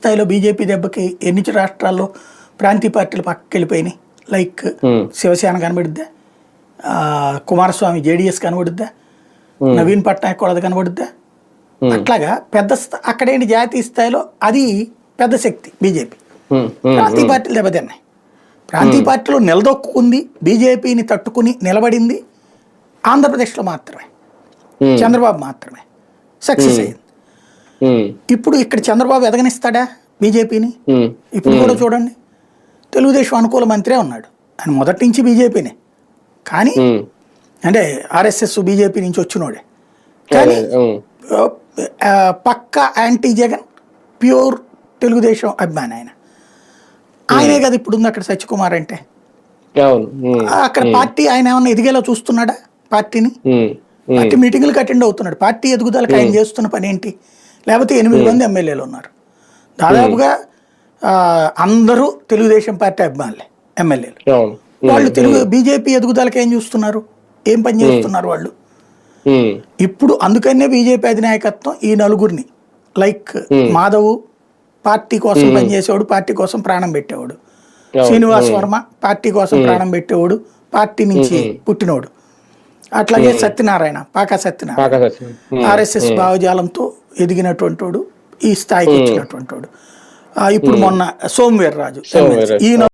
స్థాయిలో బీజేపీ దెబ్బకి ఎన్ని రాష్ట్రాల్లో ప్రాంతీయ పార్టీలు పక్కకి వెళ్ళిపోయినాయి లైక్ శివసేన కనబడుద్దా? కుమారస్వామి జేడిఎస్ కనబడుద్దా. నవీన్ పట్నాయక్ కూడా అది కనబడుద్దా. అట్లాగా పెద్ద అక్కడేంటి జాతీయ స్థాయిలో అది పెద్ద శక్తి బీజేపీ. ప్రాంతీయ పార్టీలు దెబ్బతిన్నాయి. ప్రాంతీయ పార్టీలు నిలదొక్కుంది బీజేపీని తట్టుకుని నిలబడింది ఆంధ్రప్రదేశ్లో మాత్రమే. చంద్రబాబు మాత్రమే. సక్సెస్ అయింది. ఇప్పుడు ఇక్కడ చంద్రబాబు ఎదగనిస్తాడా బీజేపీని? ఇప్పుడు కూడా చూడండి. తెలుగుదేశం అనుకూల మంత్రే ఉన్నాడు. ఆయన మొదటి నుంచి బీజేపీనే. కానీ అంటే ఆర్ఎస్ఎస్ బీజేపీ నుంచి వచ్చినోడే. కానీ పక్క యాంటీ జగన్ ప్యూర్ తెలుగుదేశం అభిమాని ఆయన. ఆయనే కదా ఇప్పుడు ఉంది అక్కడ సత్యకుమార్ అంటే. అక్కడ పార్టీ ఆయన ఏమన్నా ఎదిగేలా చూస్తున్నాడా పార్టీని? పార్టీ మీటింగులకు అటెండ్ అవుతున్నాడు. పార్టీ ఎదుగుదలకు ఆయన చేస్తున్న పని ఏంటి లేకపోతే ఎనిమిది మంది ఎమ్మెల్యేలు ఉన్నారు. దాదాపుగా అందరూ తెలుగుదేశం పార్టీ అభిమానులే ఎమ్మెల్యేలు. వాళ్ళు తెలుగు బీజేపీ ఎదుగుదలకి ఏం చూస్తున్నారు? ఏం పని చేస్తున్నారు వాళ్ళు? ఇప్పుడు అందుకనే బీజేపీ అధినాయకత్వం ఈ నలుగురిని లైక్ మాధవ్ పార్టీ కోసం పనిచేసేవాడు పార్టీ కోసం ప్రాణం పెట్టేవాడు. శ్రీనివాస్ వర్మ పార్టీ కోసం ప్రాణం పెట్టేవాడు పార్టీ నుంచి పుట్టినోడు. అట్లాగే సత్యనారాయణ పాకా సత్యనారాయణ. ఆర్ఎస్ఎస్ భావజాలంతో ఎదిగినటువంటి వాడు ఈ స్థాయికి వచ్చినటువంటి వాడు ఆ, ఇప్పుడు మొన్న సోమవీర్రాజు. ఈయన